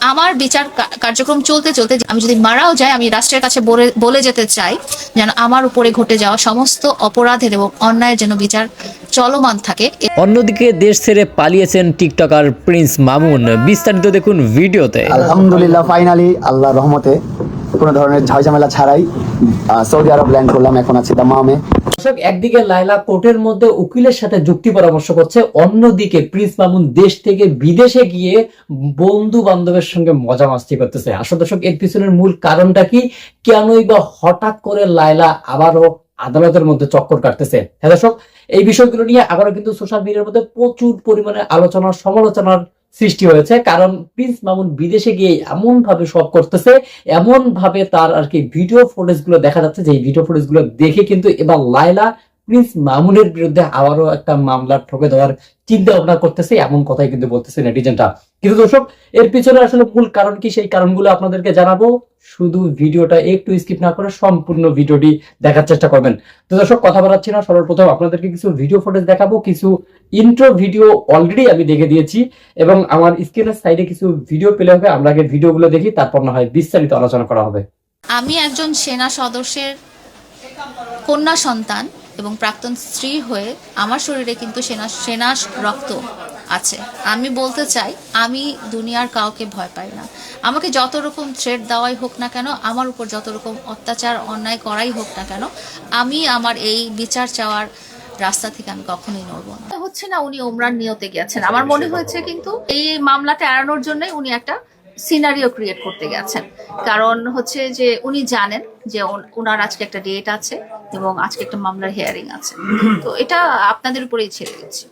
আমার বিচার কার্যক্রম চলতে চলতে আমি যদি মারাও যাই আমি রাষ্ট্রের কাছে বলে- বলে যেতে চাই যেন আমার উপরে ঘটে যাওয়া সমস্ত অপরাধের এবং অন্যায়ের যেন বিচার চলমান থাকে। অন্যদিকে দেশ ছেড়ে পালিয়েছেন টিকটকার প্রিন্স মামুন। বিস্তারিত দেখুন ভিডিওতে। আলহামদুলিল্লাহ ফাইনালি আল্লাহ রহমতে কোনো ধরনের ঝামেলা ছাড়াই সৌদি আরব ল্যান্ড করলাম, এখন আছি দামামে। দর্শক, একদিকে লাইলা কোর্টের মধ্যে উকিলের সাথে যুক্তি পরামর্শ করছে, অন্যদিকে প্রিন্স মামুন দেশ থেকে বিদেশে গিয়ে বন্ধু বান্ধবের সঙ্গে মজা মাস্তি করতেছে। আসল দর্শক, এর পিছনের মূল কারণটা কি? কেনই বা হঠাৎ করে লাইলা আবারও আদালতের মধ্যে চক্কর কাটতেছে? হ্যাঁ দর্শক, এই বিষয়গুলো নিয়ে আবারও কিন্তু সোশ্যাল মিডিয়ার মধ্যে প্রচুর পরিমাণে আলোচনা, সমালোচনার সৃষ্টি হয়েছে, কারণ প্রিন্স মামুন বিদেশে গিয়ে এমন ভাবে সব করতেছে এমন ভাবে তার আর কি ভিডিও ফুটেজগুলো দেখা যাচ্ছে যে ভিডিও ফুটেজগুলো দেখে কিন্তু এবার লাইলা প্রিন্স মামুনের বিরুদ্ধে আবারও একটা মামলা ঠকে দেওয়ার চিন্তা ভাবনা করতেছে, এমন কথাই কিন্তু বলতেছে নেটিজেনটা। কিন্তু দর্শক, এর পিছনে আসলে মূল কারণ কি? সেই কারণগুলো আপনাদেরকে জানাব। শুধু ভিডিওটা একটু স্কিপ না করে সম্পূর্ণ ভিডিওটি দেখার চেষ্টা করবেন। তো দর্শক, কথা বাড়াচ্ছি না। সর্বপ্রথম আপনাদেরকে কিছু ভিডিও ফুটেজ দেখাবো, কিছু ইন্ট্রো ভিডিও অলরেডি আমি দেখে দিয়েছি এবং আমার স্ক্রিনের সাইডে কিছু ভিডিও পেলে হবে, আমরা আগে ভিডিওগুলো দেখি, তারপর না হয় বিস্তারিত আলোচনা করা হবে। আমি একজন সেনা সদস্যের কন্যা সন্তান। এবং প্রাক্তন স্ত্রী হয়ে আমার শরীরে কিন্তু সেনা সেনা রক্ত আছে। আমি বলতে চাই আমি দুনিয়ার কাউকে ভয় পাই না। আমাকে যত রকম থ্রেড দেওয়াই হোক না কেন আমার উপর যত রকম অত্যাচার অন্যায় করাই হোক না কেন আমি আমার এই বিচার চাওয়ার রাস্তা থেকে আমি কখনোই নড়বো না। হচ্ছে না উনি ওমরান নিয়তে গেছেন আমার মনে হয়েছে কিন্তু এই মামলাটা এড়ানোর জন্যই উনি একটা সিনারিও ক্রিয়েট করতে গেছেন। কারণ হচ্ছে যে উনি জানেন যে ওন- ওনার আজকে একটা ডেট আছে এবং আজকে একটা মামলার হিয়ারিং আছে। তো এটা আপনাদের উপরেই ছেড়ে দিচ্ছি।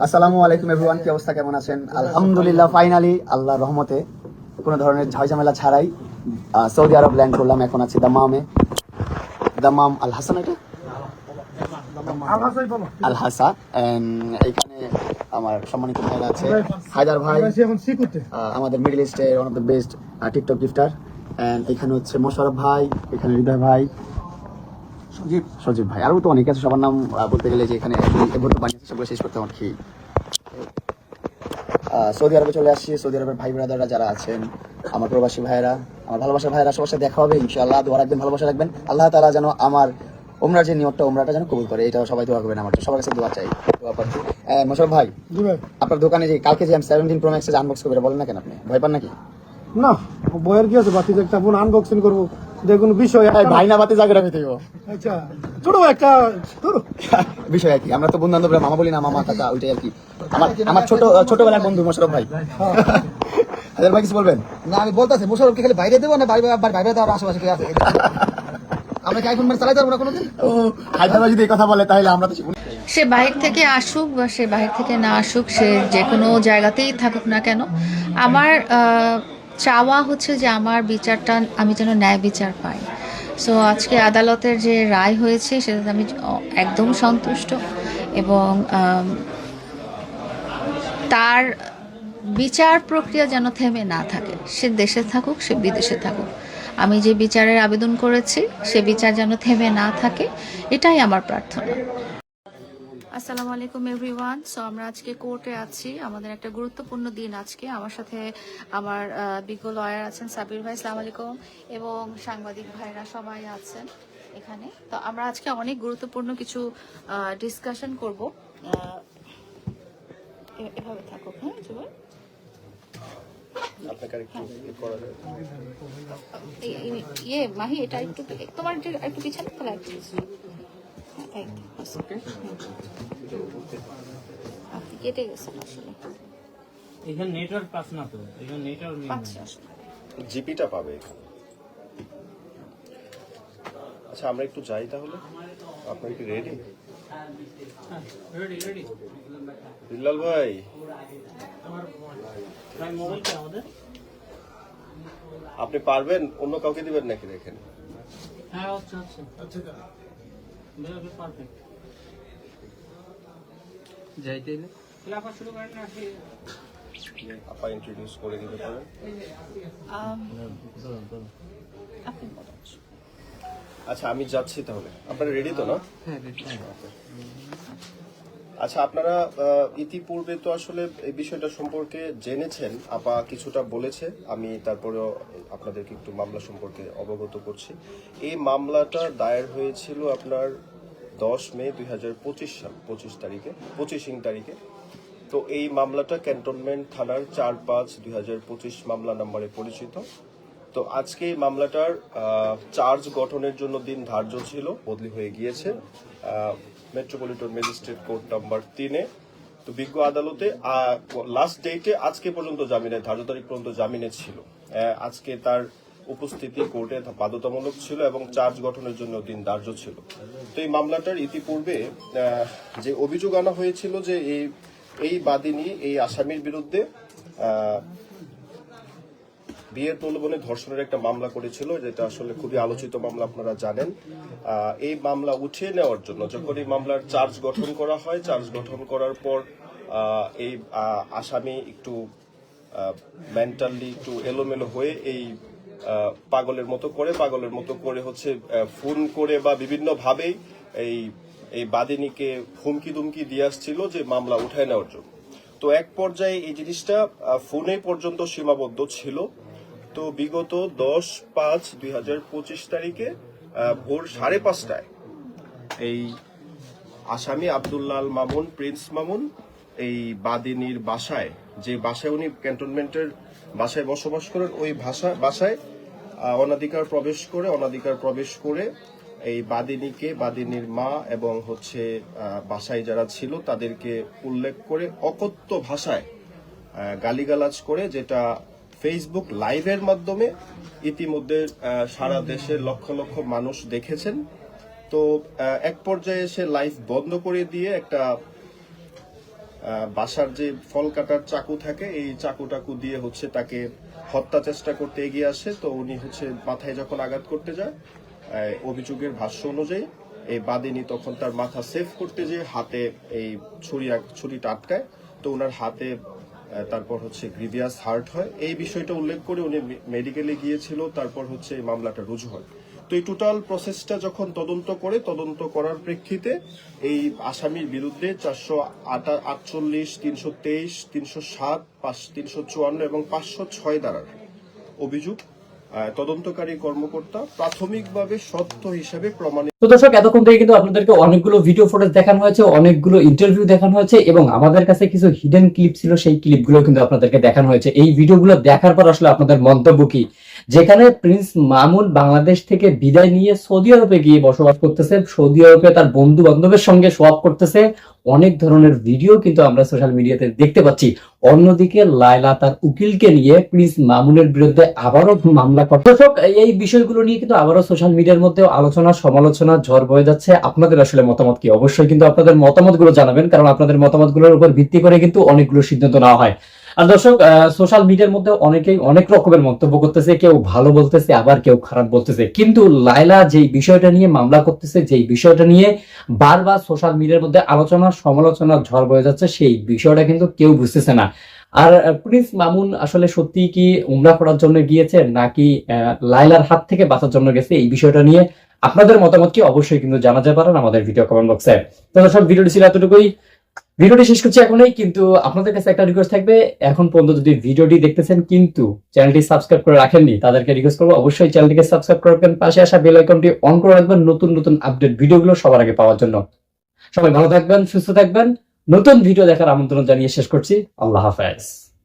আসসালামু আলাইকুম এভরিওয়ান কি অবস্থা কেমন আছেন? আলহামদুলিল্লাহ ফাইনালি আল্লাহর রহমতে কোনো ধরনের ঝামেলা ছাড়াই সৌদি আরব ল্যান্ড করলাম এখন আছি দামামে। দামাম আল হাসান এটা? আল হাসা এখানে আমার সম্মানিত ভাইরা আছে হায়দার ভাই আমাদের মিডল ইস্টের one of the best TikTok gifter and এখানে হচ্ছে মোশারফ ভাই এখানে হৃদয় ভাই সজীব সজীব ভাই আরও তো অনেক আছে সবার নাম বলতে গেলে যে এখানে বানিয়েছে সেগুলো শেষ করতে আমার কি সৌদি আরবে চলে আসছি সৌদি আরবের ভাই ব্রাদাররা যারা আছেন আমার প্রবাসী ভাইরা আমার ভালোবাসা ভাইরা সবার সাথে দেখা হবে ইনশাআল্লাহ দোয়া রাখবেন ভালোবাসা রাখবেন। আল্লাহ তাআলা যেন আমার ওমরার যে নিয়তটা ওমরাটা যেন কবুল করে এটাও সবাই দোয়া করবেন আমার। সবার কাছে দোয়া চাই দোয়া আহ, মোশারফ ভাই আপনার দোকানে যে কালকে যে আমি সেভেন্টিন প্রো ম্যাক্সে আনবক্স করে বলেন না কেন আপনি? ভয় পান নাকি? না বইয়ের কি আছে? বাতি একটা ফোন আনবক্সিং করব। দেখুন বিষয় ভাই না বাতে রাখতে দেবো আচ্ছা ছোট একটা বিষয় আর কি আমরা তো বন্ধু বান্ধবরা মামা বলি না মামা কাকা ওইটাই আর কি আমার আমার ছোট ছোটবেলার বন্ধু মোশারফ ভাই। হাজার ভাই কিছু বলবেন? না আমি বলতেছি মোশারফকে খালি বাইরে দেবো না? বাইরে বাইরে দেওয়ার আশেপাশে কে আছে? আমরা কি আইফোন মানে চালাইতে পারব না কোনোদিন? ও হায়দার যদি এই কথা বলে তাহলে আমরা তো সে বাহির থেকে আসুক বা সে বাহির থেকে না আসুক সে যে কোনো জায়গাতেই থাকুক না কেন। আমার চাওয়া হচ্ছে যে আমার বিচারটা আমি যেন ন্যায় বিচার পাই। সো আজকে আদালতের যে রায় হয়েছে সেটাতে আমি একদম সন্তুষ্ট এবং তার বিচার প্রক্রিয়া যেন থেমে না থাকে। সে দেশে থাকুক সে বিদেশে থাকুক। আমি যে বিচারের আবেদন করেছি, সে বিচার যেন থেমে না থাকে, এটাই আমার প্রার্থনা। আসসালামু আলাইকুম এভরিওয়ান। সো আমরা আজকে কোর্টে আছি। আমাদের একটা গুরুত্বপূর্ণ দিন আজকে। আমার সাথে আমার বিজ্ঞ লয়ার আছেন সাবির ভাই, সালাম আলাইকুম। এবং সাংবাদিক ভাইরা সবাই আছেন এখানে। তো আমরা আজকে অনেক গুরুত্বপূর্ণ কিছু ডিসকাশন করব। এভাবে থাকুক হ্যাঁ জুবাই এই- এই- ইয়ে মাহি এটা একটু তোমার এটা একটু পিছনে তাহলে একটু হ্যাঁ, এই তো, বাস। আপনি কেটে গেছেন আসলে। এখানে নেটওয়ার্ক পাস না তো এখানে নেটওয়ার্ক নেই। জিপিটা পাবে এখানে। আচ্ছা আমরা একটু যাই তাহলে। আপনার কি রেডি বিল্লাল ভাই। ভাই মোবাইল আপনি পারবেন? অন্য কাউকে দিবেন নাকি দেখেন? হ্যাঁ আচ্ছা আচ্ছা। আচ্ছা বেরোবে পারফেক্ট যাইতে তাহলে শুরু করেন না আপা ইন্ট্রোডিউস করে দিতে পারেন। আপনি বলুন। আচ্ছা আমি যাচ্ছি তাহলে। আপনারা রেডি তো না? আচ্ছা আপনারা ইতিপূর্বে তো আসলে এই বিষয়টা সম্পর্কে জেনেছেন আপা কিছুটা বলেছে আমি তারপরেও আপনাদেরকে একটু মামলা সম্পর্কে অবগত করছি। এই মামলাটা দায়ের হয়েছিল আপনার দশ মে দুই হাজার পঁচিশ সাল পঁচিশ তারিখে পঁচিশিং তারিখে। তো এই মামলাটা ক্যান্টনমেন্ট থানার চার পাঁচ দুই হাজার পঁচিশ মামলা নম্বরে পরিচিত। তো আজকে এই মামলাটার চার্জ গঠনের জন্য দিন ধার্য ছিল, বদলি হয়ে গিয়েছে মেট্রোপলিটন ম্যাজিস্ট্রেট কোর্ট নাম্বার তিনে তো বিজ্ঞ আদালতে লাস্ট ডেটে আজকে পর্যন্ত জামিনে, ধার্য তারিখ পর্যন্ত জামিনে ছিল। আজকে তার উপস্থিতি কোর্টে বাধ্যতামূলক ছিল এবং চার্জ গঠনের জন্য দিন ধার্য ছিল। তো এই মামলাটার ইতিপূর্বে যে অভিযোগ আনা হয়েছিল যে এই এই বাদিনী এই আসামির বিরুদ্ধে বিয়ের প্রলোভনে ধর্ষণের একটা মামলা করেছিল, যেটা আসলে খুবই আলোচিত মামলা, আপনারা জানেন। এই মামলা উঠিয়ে নেওয়ার জন্য যখন এই মামলার চার্জ গঠন করা হয়, চার্জ গঠন করার পর এই আসামি একটু মেন্টালি একটু এলোমেলো হয়ে এই পাগলের মতো করে, পাগলের মতো করে হচ্ছে ফোন করে বা বিভিন্ন ভাবেই এই এই বাদিনীকে হুমকি দুমকি দিয়ে আসছিল যে মামলা উঠায় নেওয়ার জন্য। তো এক পর্যায়ে এই জিনিসটা ফোনে পর্যন্ত সীমাবদ্ধ ছিল। তো বিগত দশ পাঁচ দুই হাজার পঁচিশ তারিখে ভোর সাড়ে পাঁচটায় এই আসামি আব্দুল্লাহ আল মামুন, প্রিন্স মামুন, এই বাদিনীর বাসায়, যে বাসায় উনি ক্যান্টনমেন্টের বাসায় বসবাস করেন, ওই ভাষা, বাসায় অনাধিকার প্রবেশ করে, অনাধিকার প্রবেশ করে এই বাদিনীকে, বাদিনীর মা এবং হচ্ছে বাসায় যারা ছিল তাদেরকে উল্লেখ করে অকথ্য ভাষায় গালিগালাজ করে, যেটা ফেসবুক লাইভের মাধ্যমে ইতিমধ্যে সারা দেশের লক্ষ লক্ষ মানুষ দেখেছেন। তো এক পর্যায়ে এসে লাইভ বন্ধ করে দিয়ে একটা বাসার যে ফল কাটার চাকু থাকে, এই চাকু টাকু দিয়ে হচ্ছে তাকে হত্যা চেষ্টা করতে এগিয়ে আসে। তো উনি হচ্ছে মাথায় যখন আঘাত করতে যায় অভিযোগের ভাষ্য অনুযায়ী এই বাদিনী তখন তার মাথা সেভ করতে যে হাতে এই ছুরি ছুরিটা আটকায়। তো ওনার হাতে তারপর হচ্ছে গ্রিভিয়াস হার্ট হয়। এই বিষয়টা উল্লেখ করে উনি মেডিকেলে গিয়েছিল, তারপর হচ্ছে এই মামলাটা রুজু হয়। তো এই টোটাল প্রসেসটা যখন তদন্ত করে, তদন্ত করার প্রেক্ষিতে এই আসামির বিরুদ্ধে চারশো আটচল্লিশ, তিনশো তেইশ, তিনশো সাত, পাঁচ তিনশো চুয়ান্ন এবং পাঁচশো ছয় দ্বারার অভিযোগ। তদন্তকারী কর্মকর্তা প্রাথমিকভাবে সত্য হিসেবে প্রমাণিত তো দর্শক, এতক্ষণ থেকে কিন্তু আপনাদেরকে অনেকগুলো ভিডিও ফুটেজ দেখানো হয়েছে, অনেকগুলো ইন্টারভিউ দেখানো হয়েছে এবং আমাদের কাছে কিছু হিডেন ক্লিপ ছিল, সেই ক্লিপগুলো কিন্তু আপনাদেরকে দেখানো হয়েছে। এই ভিডিওগুলো দেখার পর আসলে আপনাদের মন্তব্য কি? যেখানে প্রিন্স মামুন বাংলাদেশ থেকে বিদায় নিয়ে সৌদি আরবে গিয়ে বসবাস করতেছে, সৌদি আরবে তার বন্ধু বান্ধবের সঙ্গে সোয়াপ করতেছে। অনেক ধরনের ভিডিও কিন্তু আমরা সোশ্যাল মিডিয়াতে দেখতে পাচ্ছি। অন্যদিকে লায়লা তার উকিলকে নিয়ে প্রিন্স মামুনের বিরুদ্ধে আবারও মামলা করে। দর্শক, এই বিষয়গুলো নিয়ে কিন্তু আবারও সোশ্যাল মিডিয়ার মধ্যে আলোচনা, সমালোচনা, ঝড় বয়ে যাচ্ছে। আপনাদের আসলে মতামত কি? অবশ্যই কিন্তু আপনাদের মতামতগুলো জানাবেন, কারণ আপনাদের মতামতগুলোর উপর ভিত্তি করে কিন্তু অনেকগুলো সিদ্ধান্ত নেওয়া হয়। আর দর্শক সোশ্যাল মিডিয়ার মধ্যে অনেকেই অনেক রকমের মন্তব্য করতেছে, কেউ ভালো বলতেছে, আবার কেউ খারাপ বলতেছে। কিন্তু লাইলা যেই বিষয়টা নিয়ে মামলা করতেছে, যেই বিষয়টা নিয়ে বারবার সোশ্যাল মিডিয়ার মধ্যে আলোচনা, সমালোচনা, ঝড় বয়ে যাচ্ছে, সেই বিষয়টা কিন্তু কেউ বুঝতেছে না। আর প্রিন্স মামুন আসলে সত্যি কি উমরা করার জন্য গিয়েছে, নাকি লাইলার হাত থেকে বাঁচার জন্য গেছে? এই বিষয়টা নিয়ে আপনাদের মতামত কি? অবশ্যই কিন্তু জানাতে পারেন আমাদের ভিডিও কমেন্ট বক্সে তো দর্শক ভিডিওটি ছিল এতটুকুই। ভিডিওটি শেষ করছি এখনই, কিন্তু আপনাদের কাছে একটা রিকোয়েস্ট থাকবে। এখন পর্যন্ত যদি ভিডিওটি দেখতেছেন কিন্তু চ্যানেলটি সাবস্ক্রাইব করে রাখেননি, তাদেরকে রিকোয়েস্ট করব। অবশ্যই চ্যানেলটিকে সাবস্ক্রাইব করবেন পাশে আসা বেল আইকনটি অন করে রাখবেন নতুন নতুন আপডেট ভিডিওগুলো সবার আগে পাওয়ার জন্য। সবাই ভালো থাকবেন, সুস্থ থাকবেন। নতুন ভিডিও দেখার আমন্ত্রণ জানিয়ে শেষ করছি। আল্লাহ হাফেজ।